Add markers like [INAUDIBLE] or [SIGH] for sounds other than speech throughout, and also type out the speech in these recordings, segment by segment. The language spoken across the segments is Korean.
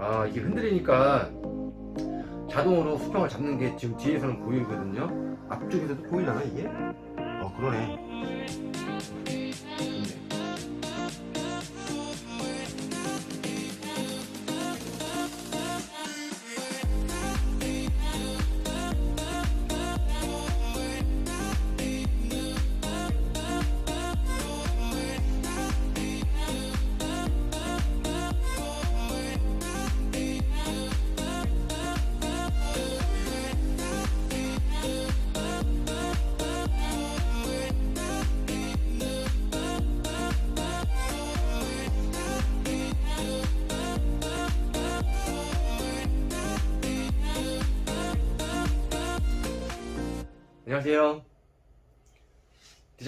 아 이게 흔들리니까 자동으로 수평을 잡는 게 지금 뒤에서는 보이거든요 앞쪽에서도 보이려나 이게? 어 그러네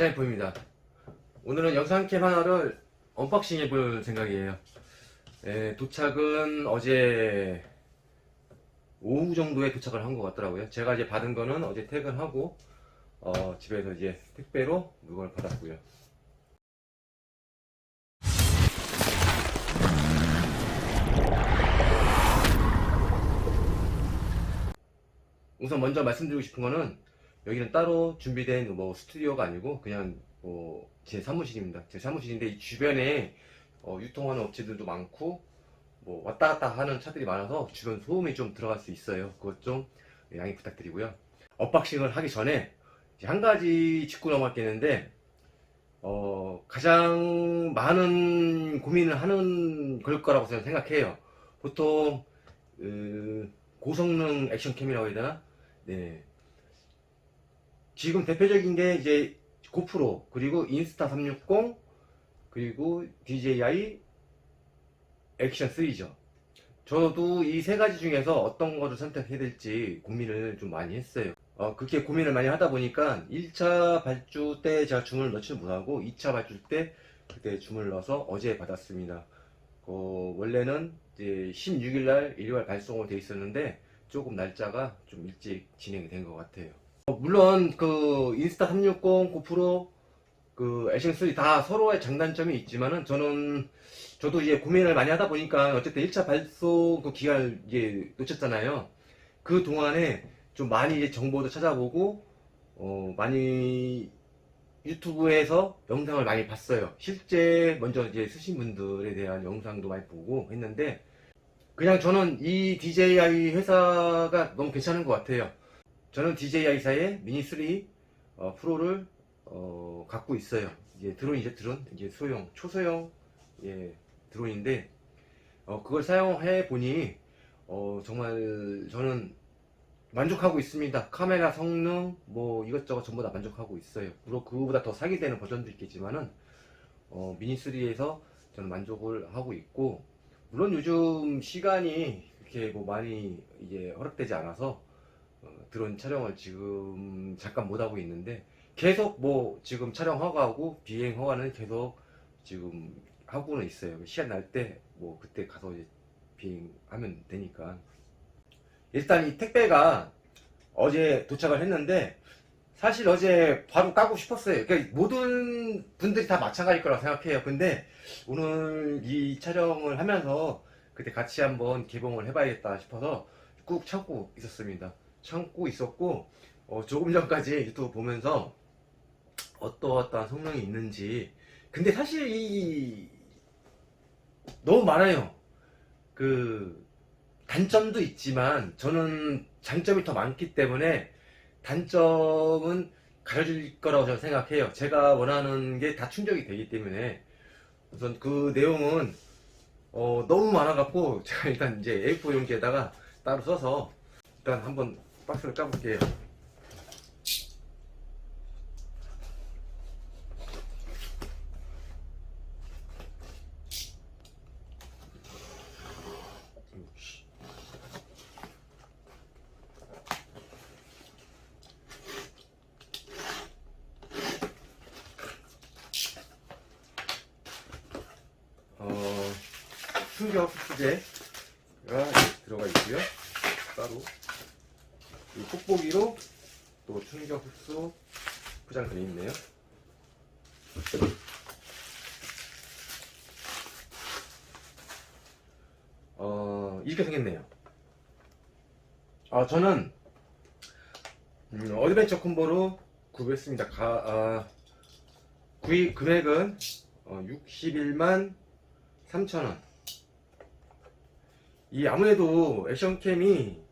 디자인포입니다. 오늘은 영상캠 하나를 언박싱 해볼 생각이에요. 예, 도착은 어제 오후 정도에 도착을 한 것 같더라고요. 제가 이제 받은 거는 어제 퇴근하고 어, 집에서 이제 택배로 물건을 받았고요. 우선 먼저 말씀드리고 싶은 거는 여기는 따로 준비된 뭐 스튜디오가 아니고 그냥 뭐 제 사무실입니다. 제 사무실인데 이 주변에 어, 유통하는 업체들도 많고 뭐 왔다 갔다 하는 차들이 많아서 주변 소음이 좀 들어갈 수 있어요. 그것 좀 양해 부탁드리고요. 언박싱을 하기 전에 한 가지 짚고 넘어갈게는데 어, 가장 많은 고민을 하는 걸 거라고 저는 생각해요. 보통 그, 고성능 액션캠이라고 해야 되나? 네. 지금 대표적인 게 이제 고프로 그리고 인스타 360 그리고 DJI 액션 3죠. 저도 이 세 가지 중에서 어떤 거를 선택해야 될지 고민을 좀 많이 했어요. 어, 그렇게 고민을 많이 하다 보니까 1차 발주 때 제가 주문을 넣지 못하고 2차 발주 때 그때 주문을 넣어서 어제 받았습니다. 어, 원래는 이제 16일 날 일요일 발송으로 돼 있었는데 조금 날짜가 좀 일찍 진행이 된 것 같아요. 어, 물론 그 인스타 360, 고프로, 그 액션3 다 서로의 장단점이 있지만은 저는 저도 이제 고민을 많이 하다 보니까 어쨌든 1차 발송 그 기간을 이제 놓쳤잖아요. 그 동안에 좀 많이 이제 정보도 찾아보고 어 많이 유튜브에서 영상을 많이 봤어요. 실제 먼저 이제 쓰신 분들에 대한 영상도 많이 보고 했는데 그냥 저는 이 DJI 회사가 너무 괜찮은 것 같아요. 저는 DJI사의 미니 3 어, 프로를 어, 갖고 있어요. 이제 드론이죠, 드론. 이제 소형, 초소형 예, 드론인데 어, 그걸 사용해 보니 어, 정말 저는 만족하고 있습니다. 카메라 성능 뭐 이것저것 전부 다 만족하고 있어요. 물론 그거보다 더 사기 되는 버전도 있겠지만은 어, 미니 3에서 저는 만족을 하고 있고 물론 요즘 시간이 그렇게 뭐 많이 이제 허락되지 않아서 어, 드론 촬영을 지금 잠깐 못 하고 있는데 계속 뭐 지금 촬영 허가하고 비행 허가는 계속 지금 하고는 있어요. 시간 날 때 뭐 그때 가서 비행하면 되니까 일단 이 택배가 어제 도착을 했는데 사실 어제 바로 까고 싶었어요. 그러니까 모든 분들이 다 마찬가지일 거라고 생각해요. 근데 오늘 이 촬영을 하면서 그때 같이 한번 개봉을 해봐야겠다 싶어서 꾹 참고 있었습니다. 참고 있었고 어, 조금 전까지 유튜브 보면서 어떠어떠한 성능이 있는지 근데 사실 이 너무 많아요. 그 단점도 있지만 저는 장점이 더 많기 때문에 단점은 가려질 거라고 저는 생각해요. 제가 원하는 게 다 충족이 되기 때문에 우선 그 내용은 어, 너무 많아갖고 제가 일단 이제 A4 용지에다가 따로 써서 일단 한번 박스를 까볼게요. 어, 충격 흡수제가 들어가 있고요. 따로 이 뽁뽁이로 또 충격 흡수 포장되어 있네요. 어, 어, 이렇게 생겼네요. 아, 저는, 음, 어드벤처 콤보로 구매했습니다. 가, 아, 구입 금액은 어, 61만 3천원. 이 아무래도 액션캠이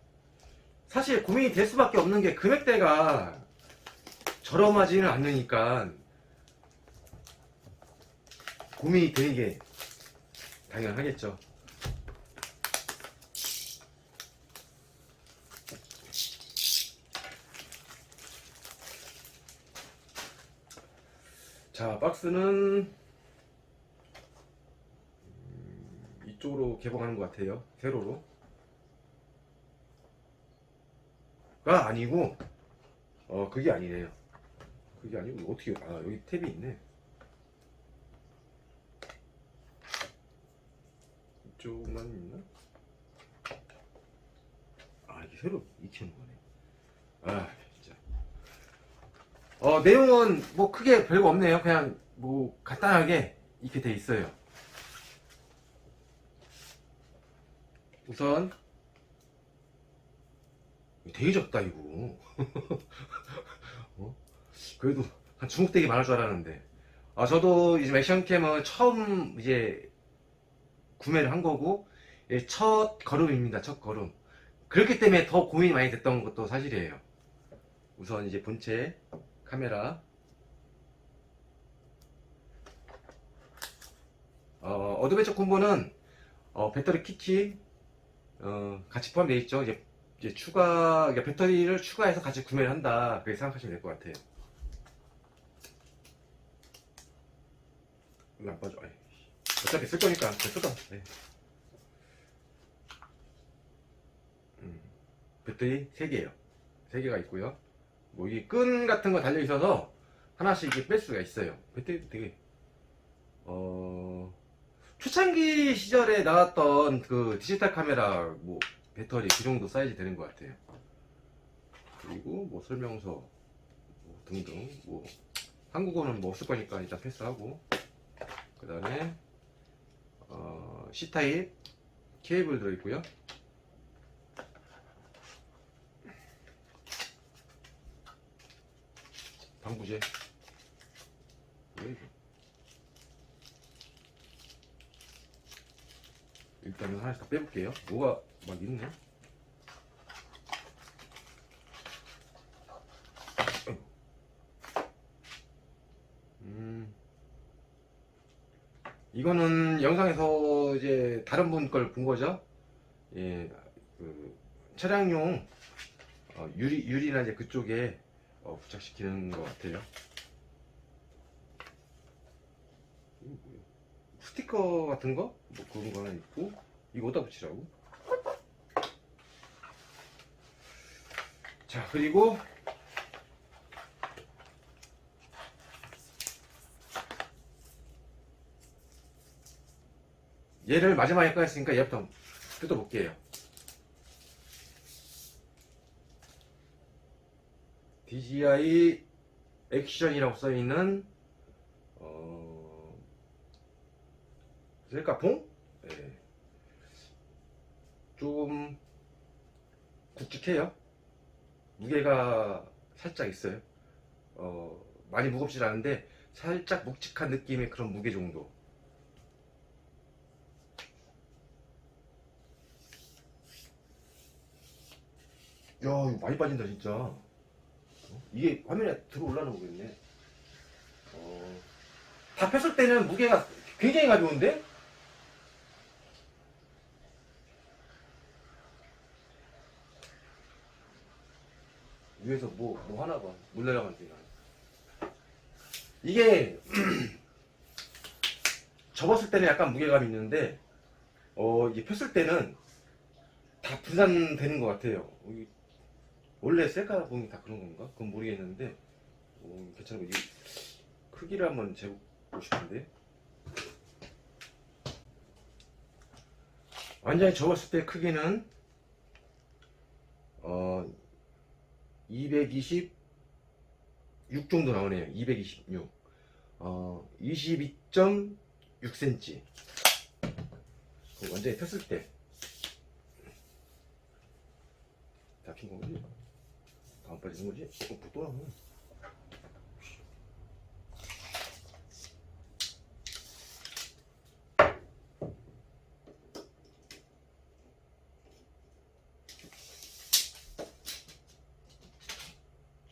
사실 고민이 될 수밖에 없는 게 금액대가 저렴하지는 않으니까 고민이 되는 게 당연하겠죠. 자, 박스는 음, 이쪽으로 개봉하는 것 같아요. 세로로. 가 아니고, 어, 그게 아니네요. 그게 아니고, 어떻게, 아, 여기 탭이 있네. 이쪽만 있나? 아, 이게 새로 익히는 거네. 아, 진짜. 어, 내용은 뭐 크게 별거 없네요. 그냥 뭐 간단하게 이렇게 돼 있어요. 우선 되게 적다 이거. [LAUGHS] 어? 그래도 한 중국되게 많을 줄 알았는데. 아 저도 이제 액션캠은 처음 이제 구매를 한 거고 예, 첫 걸음입니다. 첫 걸음. 그렇기 때문에 더 고민이 많이 됐던 것도 사실이에요. 우선 이제 본체 카메라 어, 어드벤처 콤보는 어, 배터리 키트 어, 같이 포함되어 있죠. 이제, 이제 추가 그러니까 배터리를 추가해서 같이 구매를 한다. 그렇게 생각하시면 될 것 같아요. 안 빠져. 아이, 어차피 쓸 거니까 뜯어. 네. 음, 배터리 3개예요. 3개가 있고요. 뭐이끈 같은 거 달려 있어서 하나씩 이렇게 뺄 수가 있어요. 배터리 되게 어 초창기 시절에 나왔던 그 디지털 카메라 뭐 배터리 그 정도 사이즈 되는 것 같아요. 그리고 뭐 설명서 뭐 등등 뭐 한국어는 뭐 없을 거니까 일단 패스하고 그 다음에 어, C 타입 케이블 들어있고요. 방부제 일단은 하나씩 다 빼볼게요 뭐가 막 있네. 음 이거는 영상에서 이제 다른 분 걸 본 거죠 예, 그 차량용 어, 유리 유리나 이제 그쪽에 어, 부착시키는 것 같아요. 스티커 같은 거? 뭐 그런 거 하나 있고 이거 어디다 붙이라고? 자 그리고 얘를 마지막에 꺼냈으니까 얘부터 뜯어볼게요. DJI 액션이라고 써있는 어... 셀카봉? 예. 좀 굵직해요. 무게가 살짝 있어요. 어, 많이 무겁진 않은데 살짝 묵직한 느낌의 그런 무게 정도. 야, 이거 많이 빠진다 진짜. 어? 이게 화면에 들어 올라오는 거겠네. 어, 다 폈을 때는 무게가 굉장히 가벼운데? 위에서 뭐, 뭐 하나 봐. 물 나. 이게, [CLEARS THROAT] 접었을 때는 약간 무게감이 있는데, 어, 이게 폈을 때는 다 분산되는 것 같아요. 어, 이- 원래 셀카 봉이 다 그런 건가? 그건 모르겠는데 오, 괜찮은 거. 이 크기를 한번 재보고 싶은데 완전히 접었을 때 크기는 어 226 정도 나오네요. 226. 어, 22.6cm. 그거 완전히 폈을 때. 다핀 거지? 다안 빠지는 거지? 어, 또 나오네.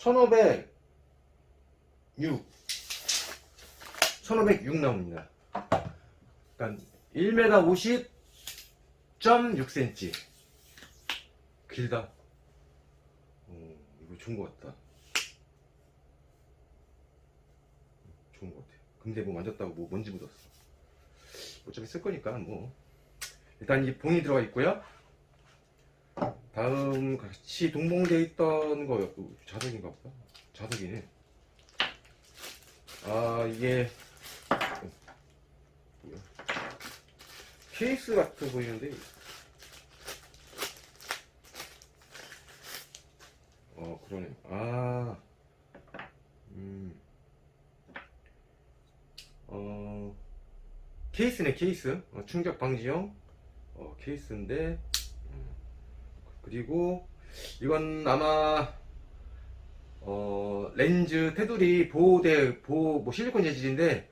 천오백 육 천오백육 나옵니다. 그러니까 1m 50.6cm 길다. 어, 이거 좋은 것 같다. 좋은 것 같아. 근데 뭐 만졌다고 뭐 먼지 묻었어. 어차피 쓸 거니까 뭐. 일단 이 봉이 들어가 있고요. 다음 같이 동봉돼 있던 거 자석인가 보다. 자석이네. 아 이게? 케이스 같아 보이는데. 어 그러네. 아 음. 어 케이스네 케이스. 어, 충격 방지용 어, 케이스인데. 음. 그리고 이건 아마 어, 렌즈 테두리 보호대 보호 뭐 실리콘 재질인데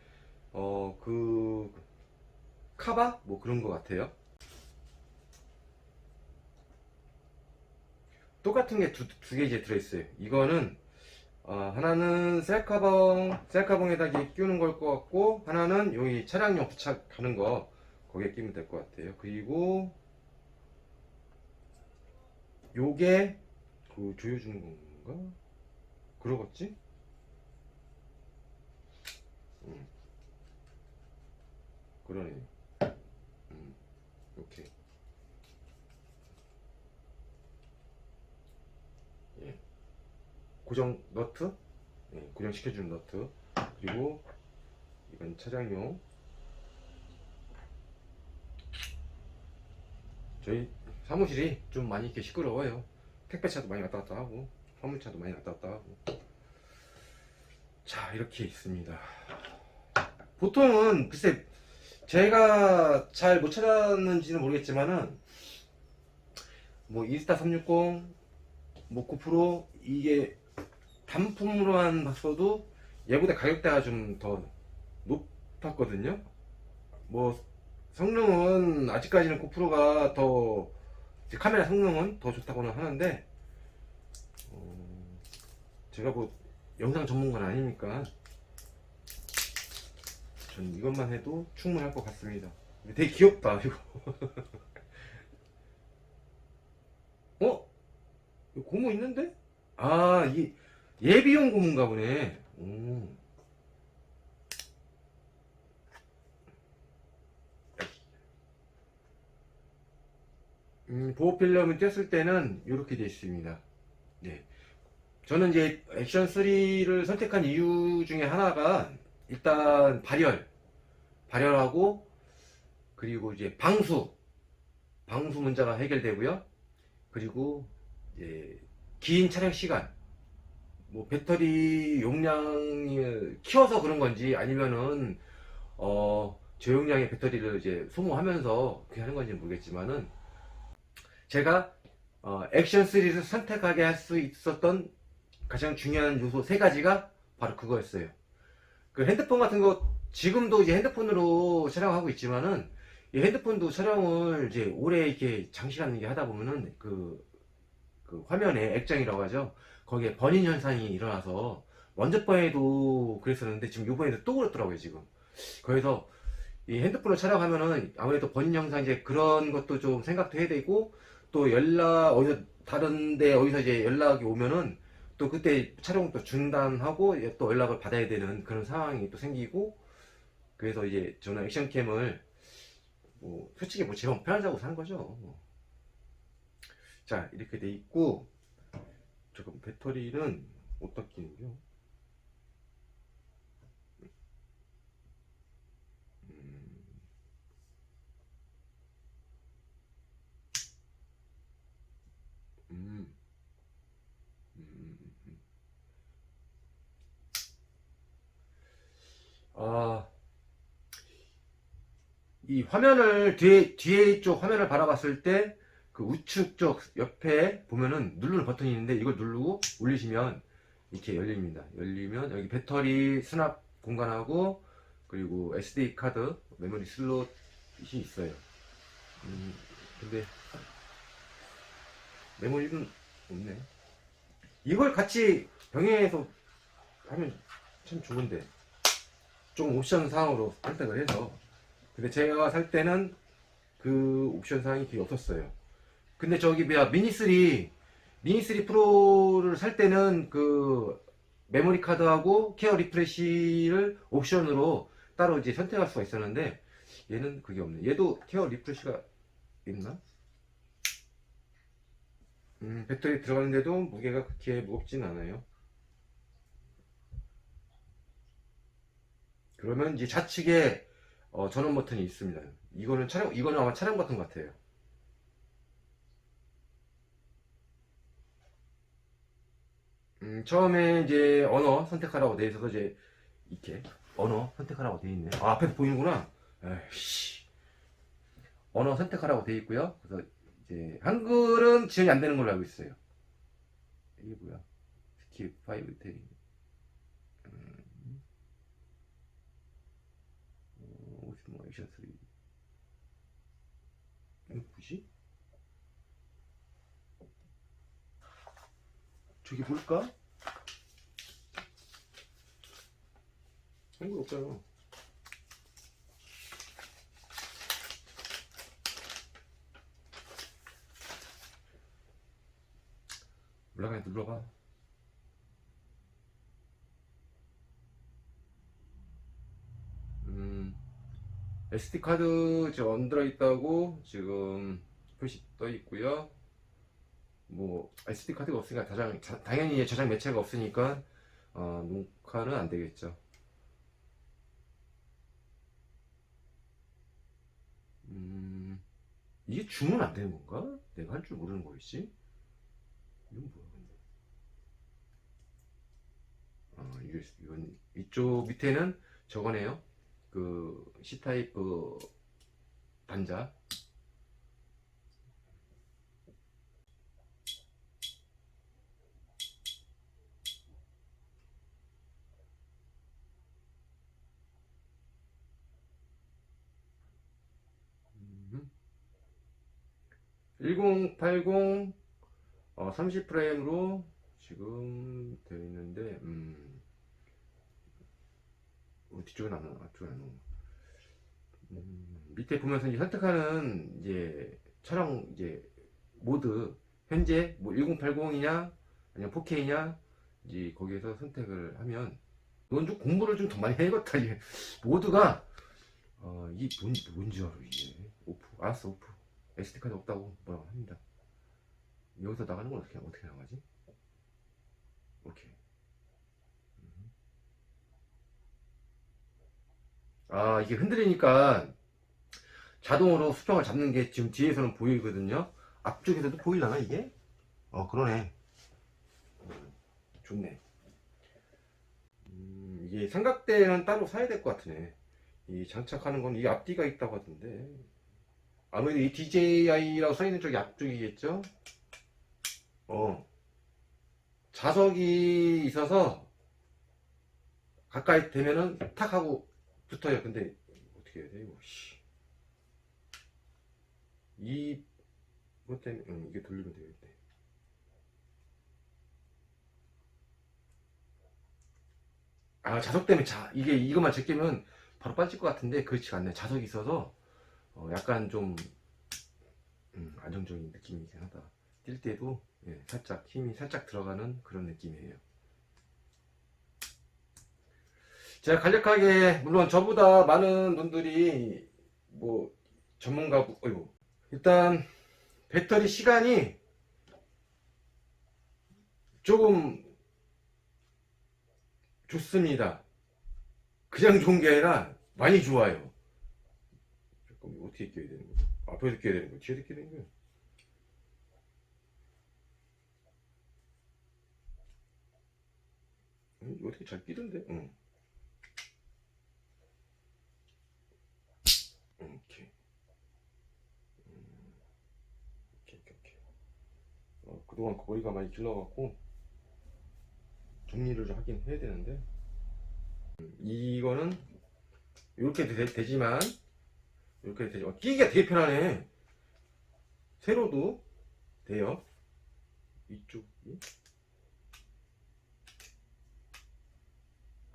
어 그 카바 뭐 그런 것 같아요. 똑같은 게 두 두 개 이제 들어있어요. 이거는 어, 하나는 셀카봉 셀카봉에다 끼우는 걸 것 같고 하나는 여기 차량용 부착하는 거 거기에 끼면 될 것 같아요. 그리고 요게 그 조여주는 건가? 그러겠지? 음. 그러네. 음. 오케이. 예. 고정 너트, 예, 고정시켜주는 너트, 그리고 이건 차량용. 저희 사무실이 좀 많이 이렇게 시끄러워요. 택배차도 많이 왔다 갔다 하고, 화물차도 많이 왔다 갔다 하고. 자, 이렇게 있습니다. 보통은, 글쎄, 제가 잘 못 찾았는지는 모르겠지만은, 뭐, 인스타 360, 뭐, 고프로, 이게 단품으로만 봤어도 얘보다 가격대가 좀 더 높았거든요. 뭐, 성능은 아직까지는 고프로가 더 카메라 성능은 더 좋다고는 하는데 어, 제가 뭐 영상 전문가는 아니니까 전 이것만 해도 충분할 것 같습니다. 되게 귀엽다 이거. [LAUGHS] 어? 고무 있는데? 아, 이 예비용 고무인가 보네. 오. 음, 보호 필름을 뗐을 때는 이렇게 되어 있습니다. 네. 저는 이제 액션 3를 선택한 이유 중에 하나가 일단 발열, 발열하고 그리고 이제 방수, 방수 문제가 해결되고요. 그리고 이제 긴 차량 시간, 뭐 배터리 용량이 키워서 그런 건지 아니면은 어 저용량의 배터리를 이제 소모하면서 그렇게 하는 건지 는 모르겠지만은 제가 어, 액션 3를 선택하게 할 수 있었던 가장 중요한 요소 세 가지가 바로 그거였어요. 그 핸드폰 같은 거 지금도 이제 핸드폰으로 촬영하고 있지만은 이 핸드폰도 촬영을 이제 오래 이렇게 장시간 이렇게 하다 보면은 그, 그 화면에 액정이라고 하죠. 거기에 번인 현상이 일어나서 먼저 번에도 그랬었는데 지금 요번에도 또 그렇더라고요 지금. 그래서 이 핸드폰으로 촬영하면은 아무래도 번인 현상 이제 그런 것도 좀 생각도 해야 되고 또 연락 어디서 다른데 어디서 이제 연락이 오면은 또 그때 촬영도 중단하고 또 연락을 받아야 되는 그런 상황이 또 생기고 그래서 이제 저는 액션캠을 뭐 솔직히 뭐 제가 편하자고 산 거죠. 자 이렇게 돼 있고 잠깐 배터리는 어디다 끼는겨? 음. 음. 아, 이 화면을 뒤에 뒤에 쪽 화면을 바라봤을 때 그 우측 쪽 옆에 보면은 누르는 버튼이 있는데 이걸 누르고 올리시면 이렇게 열립니다. 열리면 여기 배터리 수납 공간하고 그리고 SD 카드 메모리 슬롯이 있어요. 음, 근데 메모리는 없네. 이걸 같이 병행해서 하면 참 좋은데 좀 옵션 사항으로 선택을 해서 근데 제가 살 때는 그 옵션 사항이 거의 없었어요. 근데 저기 뭐야 미니 3 미니 3 프로를 살 때는 그 메모리 카드하고 케어 리프레시를 옵션으로 따로 이제 선택할 수가 있었는데 얘는 그게 없네. 얘도 케어 리프레시가 있나? 음, 배터리 들어가는데도 무게가 그렇게 무겁진 않아요. 그러면 이제 좌측에 어, 전원 버튼이 있습니다. 이거는 촬영, 이거는 아마 촬영 버튼 같아요. 음, 처음에 이제 언어 선택하라고 돼 있어서 이제 이렇게 언어 선택하라고 돼 있네. 아, 앞에서 보이는구나. 에이씨. 언어 선택하라고 돼 있고요. 그래서 이제 한글은 지원이 안 되는 걸로 알고 있어요. 이게 뭐야? 스킵 5 테리. 음. 어, 뭐 액션 3. 이거 뭐지? 저기 뭘까? 한글 없잖아. 올라가 눌러봐. 음, SD 카드 저 얹어 있다고 지금 표시 떠 있고요. 뭐 SD 카드가 없으니까 저장 자- 당연히 저장 매체가 없으니까 어, 녹화는 안 되겠죠. 음, 이게 주문 안 되는 건가? 내가 할 줄 모르는 거였지? 이건 뭐야 근데? 아 이게 이건 이쪽 밑에는 저거네요. 그 C 타입. 음. 1080 어, 30프레임으로 지금 되어 있는데 음, 어, 뒤쪽은 안 나와 앞쪽은 안 나와 음, 밑에 보면서 이제 선택하는 이제 촬영 이제 모드 현재 뭐 1080이냐 아니면 4K냐 이제 거기에서 선택을 하면 이건 좀 공부를 좀 더 많이 해야겠다 이게. 모드가 어, 이게 뭔지 뭔지 알아 이게. 오프 알았어 오프. SD카드 없다고 뭐라고 합니다 여기서 나가는 건 어떻게 어떻게 나가지? 오케이. 음. 아 이게 흔들리니까 자동으로 수평을 잡는 게 지금 뒤에서는 보이거든요. 앞쪽에서도 보이려나 이게? 어 그러네. 음, 좋네. 음, 이게 삼각대는 따로 사야 될 것 같으네. 이 장착하는 건 이 앞뒤가 있다고 하던데. 아무래도 이 DJI라고 써 있는 쪽이 앞쪽이겠죠? 어. 자석이 있어서 가까이 되면은 탁 하고 붙어요. 근데 어떻게 해야 돼 이거? 씨. 이것 때문에 응, 이게 돌리면 되겠네. 아 자석 때문에 자 이게 이것만 제끼면 바로 빠질 것 같은데 그렇지가 않네. 자석이 있어서 어, 약간 좀 음, 안정적인 느낌이긴 하다. 뛸 때도 예, 살짝 힘이 살짝 들어가는 그런 느낌이에요. 제가 간략하게 물론 저보다 많은 분들이 뭐 전문가 어이구 일단 배터리 시간이 조금 좋습니다. 그냥 좋은 게 아니라 많이 좋아요. 이거 어떻게 껴야 되는 거야? 앞에서 껴야 되는 거야? 뒤에서 껴야 되는 거야? 음, 어떻게 잘 끼던데? 응. 이렇게. 음, 이렇게 어, 그동안 거리가 많이 길러갖고 정리를 좀 하긴 해야 되는데 음, 이거는 이렇게 되, 되지만 이렇게 되지 어, 끼기가 되게 편하네 세로도 돼요 이쪽이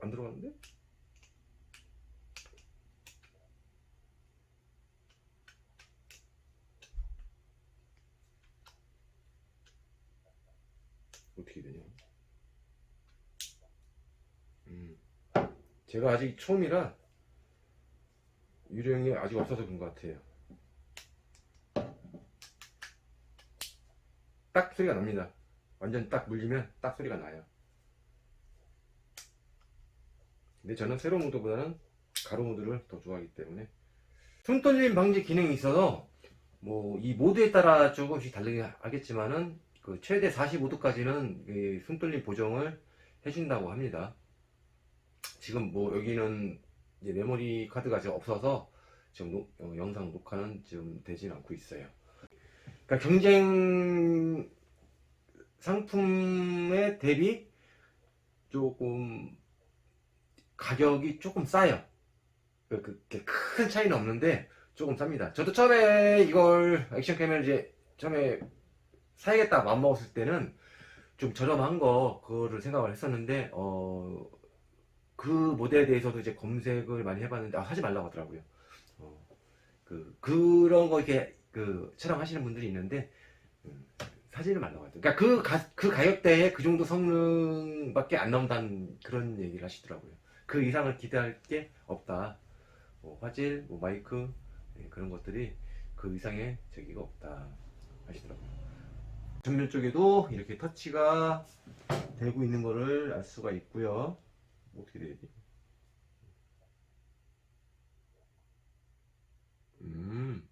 안 들어갔는데? 어떻게 되냐? 음. 제가 아직 처음이라 유령이 아직 없어서 그런 것 같아요. 딱 소리가 납니다. 완전 딱 물리면 딱 소리가 나요. 근데 저는 세로 모드보다는 가로 모드를 더 좋아하기 때문에 손 떨림 방지 기능이 있어서 뭐 이 모드에 따라 조금씩 다르게 하겠지만은 그 최대 45도까지는 손 떨림 보정을 해준다고 합니다. 지금 뭐 여기는 메모리 카드가 지금 없어서 지금 녹- 어, 영상 녹화는 지금 되진 않고 있어요. 그러니까 경쟁 상품에 대비 조금 가격이 조금 싸요. 그- 그렇게 큰 차이는 없는데 조금 쌉니다. 저도 처음에 이걸 액션 캠을 이제 처음에 사야겠다 마음 먹었을 때는 좀 저렴한 거 그거를 생각을 했었는데 어, 그 모델에 대해서도 이제 검색을 많이 해봤는데 아, 하지 말라고 하더라고요. 어, 그 그런 거 이렇게 그 촬영하시는 분들이 있는데 음, 사지를 말라고 하더라고요. 그러니까 그, 가, 그 가격대에 그 정도 성능밖에 안 나온다는 그런 얘기를 하시더라고요. 그 이상을 기대할 게 없다. 뭐 화질, 뭐 마이크 예, 그런 것들이 그 이상의 저기가 없다 하시더라고요. 전면 쪽에도 이렇게 터치가 되고 있는 거를 알 수가 있고요. 뭐 어떻게 돼야 돼? 음,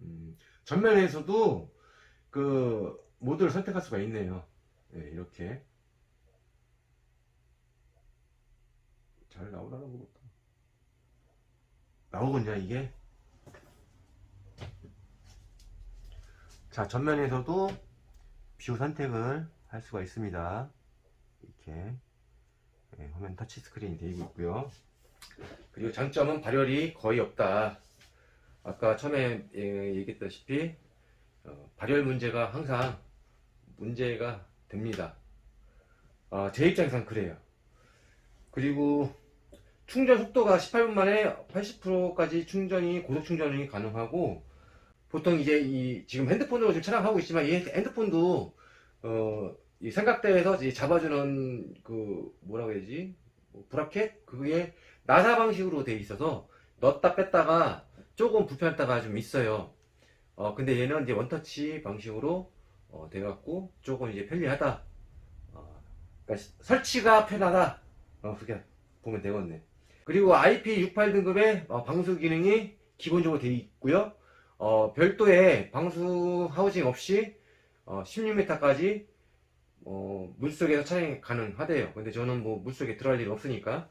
음, 전면에서도 그 모드를 선택할 수가 있네요. 네, 이렇게 잘 나오려나 보다. 나오겠냐 이게? 자 전면에서도 뷰 선택을 할 수가 있습니다. 이렇게 네, 화면 터치 스크린이 되어 있고요. 그리고 장점은 발열이 거의 없다. 아까 처음에 예, 얘기했다시피 어, 발열 문제가 항상 문제가 됩니다. 아, 제 입장에선 그래요. 그리고 충전 속도가 18분 만에 80%까지 충전이 고속 충전이 가능하고 보통 이제 이 지금 핸드폰으로 지금 촬영하고 있지만 이 핸드폰도 어, 이 삼각대에서 이제 잡아주는 그 뭐라고 해야지 뭐 브라켓 그게 나사 방식으로 돼 있어서 넣었다 뺐다가 조금 불편할 때가 좀 있어요. 어 근데 얘는 이제 원터치 방식으로 어, 돼갖고 조금 이제 편리하다. 어, 그러니까 설치가 편하다. 어 그렇게 보면 되겠네. 그리고 IP68 등급의 어, 방수 기능이 기본적으로 되어 있고요. 어, 별도의 방수 하우징 없이 어, 16m까지 어, 물속에서 촬영이 가능하대요. 근데 저는 뭐 물속에 들어갈 일이 없으니까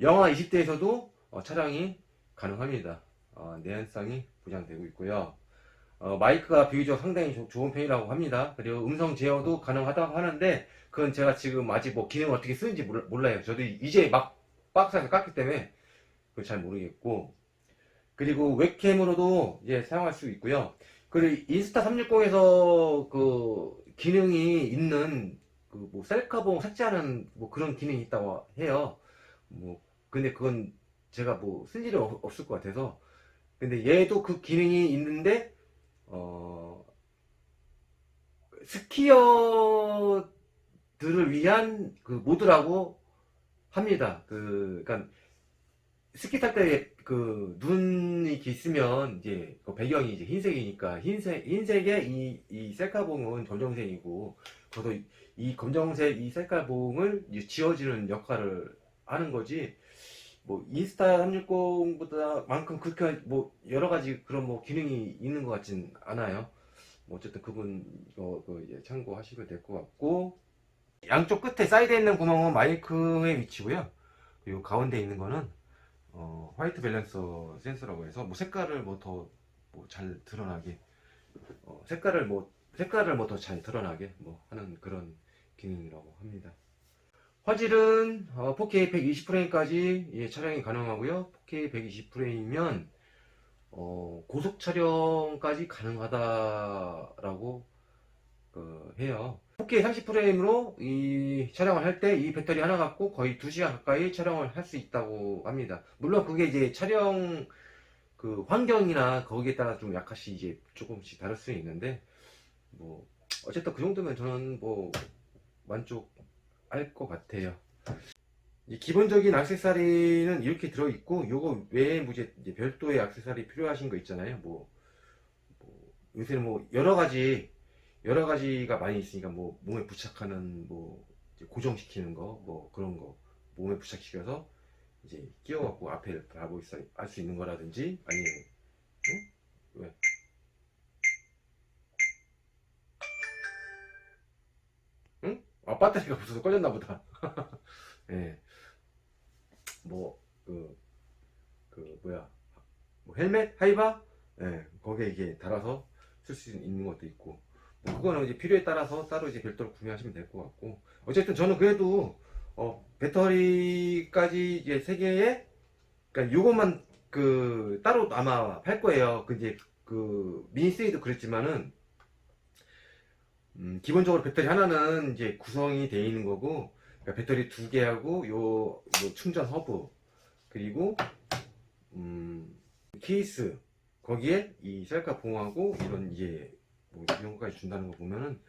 영하 20대에서도 어, 촬영이 가능합니다. 어, 내연성이 보장되고 있고요. 어, 마이크가 비교적 상당히 조- 좋은 편이라고 합니다. 그리고 음성 제어도 가능하다고 하는데 그건 제가 지금 아직 뭐 기능을 어떻게 쓰는지 몰- 몰라요. 저도 이제 막 박스에서 깠기 때문에 그걸 잘 모르겠고 그리고 웹캠으로도 이제 사용할 수 있고요. 그리고 인스타 360에서 그 기능이 있는 그 뭐 셀카봉 삭제하는 뭐 그런 기능이 있다고 해요. 뭐 근데 그건 제가 뭐쓸 일이 없- 없을 것 같아서 근데 얘도 그 기능이 있는데 어 스키어들을 위한 그 모드라고 합니다. 그 그러니까 스키 탈 때 그 눈이 있으면 이제 그 배경이 이제 흰색이니까 흰색 흰색의 이, 이 셀카봉은 검정색이고 저도 이- 이 검정색 이 셀카봉을 이제 지워주는 역할을 하는 거지 뭐 인스타 360보다 만큼 그렇게 뭐 여러 가지 그런 뭐 기능이 있는 것 같진 않아요. 뭐 어쨌든 그분 이거 그 이제 참고하시면 될 것 같고 양쪽 끝에 사이드에 있는 구멍은 마이크의 위치고요. 그리고 가운데 있는 거는 어, 화이트 밸런서 센서라고 해서 뭐 색깔을 뭐더뭐잘 드러나게 어, 색깔을 뭐 색깔을 뭐 더 잘 드러나게 뭐 하는 그런 기능이라고 합니다. 화질은 어, 4K 120프레임까지 예, 촬영이 가능하고요. 4K 120프레임이면 어, 고속 촬영까지 가능하다라고 그, 해요. 4K 30프레임으로 이 촬영을 할 때 이 배터리 하나 갖고 거의 2시간 가까이 촬영을 할 수 있다고 합니다. 물론 그게 이제 촬영 그 환경이나 거기에 따라 좀 약간씩 이제 조금씩 다를 수 있는데 뭐 어쨌든 그 정도면 저는 뭐 만족할 것 같아요. 이 기본적인 액세서리는 이렇게 들어 있고 요거 외에 뭐 이제 별도의 액세서리 필요하신 거 있잖아요. 뭐, 뭐 요새는 뭐 여러 가지 여러 가지가 많이 있으니까 뭐 몸에 부착하는 뭐 고정시키는 거 뭐 그런 거 몸에 부착시켜서 이제 끼워갖고 앞에 바라보고 있어 할 수 있는 거라든지 아니면 응? 왜? 응? 아 배터리가 없어서 꺼졌나 보다. [LAUGHS] 예. 뭐그그 뭐야 뭐 헬멧 하이바 예 거기에 이게 달아서 쓸 수 있는 것도 있고 뭐 그거는 이제 필요에 따라서 따로 이제 별도로 구매하시면 될 것 같고. 어쨌든 저는 그래도 어 배터리까지 이제 세 개에 그러니까 요것만 그 따로 아마 팔 거예요. 그 이제 그 미니세이도 그랬지만은 음, 기본적으로 배터리 하나는 이제 구성이 되어 있는 거고 그러니까 배터리 두 개하고 요, 요 충전 허브. 그리고 음, 케이스. 거기에 이 셀카 봉하고 이런 이제 뭐 이런 거까지 준다는 거 보면은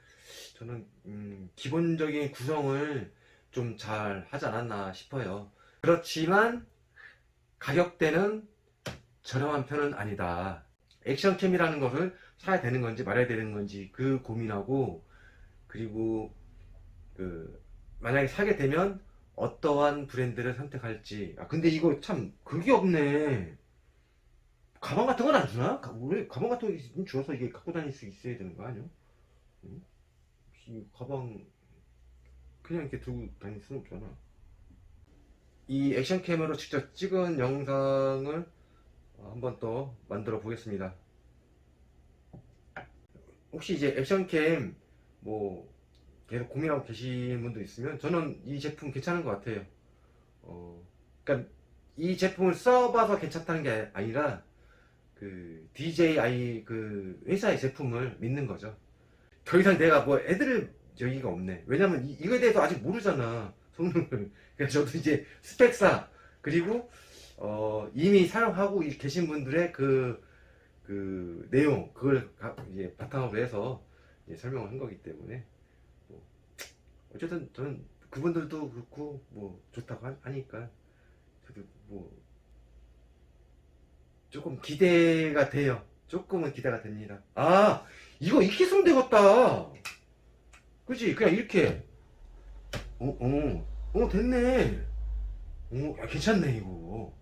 저는 음, 기본적인 구성을 좀 잘 하지 않았나 싶어요. 그렇지만 가격대는 저렴한 편은 아니다. 액션캠이라는 것을 사야 되는 건지 말아야 되는 건지 그 고민하고 그리고 그 만약에 사게 되면 어떠한 브랜드를 선택할지. 아 근데 이거 참 그게 없네. 가방 같은 건 안 주나? 가, 왜 가방 같은 거 있- 주어서 이게 갖고 다닐 수 있어야 되는 거 아니야? 응? 이 가방 그냥 이렇게 두고 다닐 수는 없잖아. 이 액션캠으로 직접 찍은 영상을 한번 더 만들어 보겠습니다. 혹시 이제 액션캠 뭐 계속 고민하고 계신 분도 있으면 저는 이 제품 괜찮은 것 같아요. 어, 그러니까 이 제품을 써봐서 괜찮다는 게 아니라 그 DJI 그 회사의 제품을 믿는 거죠. 더 이상 내가 뭐 애들 여기가 없네. 왜냐면 이, 이거에 대해서 아직 모르잖아. 성능을. [LAUGHS] 그래서 저도 이제 스펙사 그리고 어, 이미 사용하고 계신 분들의 그, 그 내용 그걸 가- 이제 바탕으로 해서 이제 설명을 한 거기 때문에 뭐 어쨌든 저는 그분들도 그렇고 뭐 좋다고 하- 하니까 저도 뭐 조금 기대가 돼요. 조금은 기대가 됩니다. 아 이거 이렇게 쓰면 되겠다. 그지 그냥 이렇게 어, 어, 어 됐네. 어, 야, 괜찮네 이거.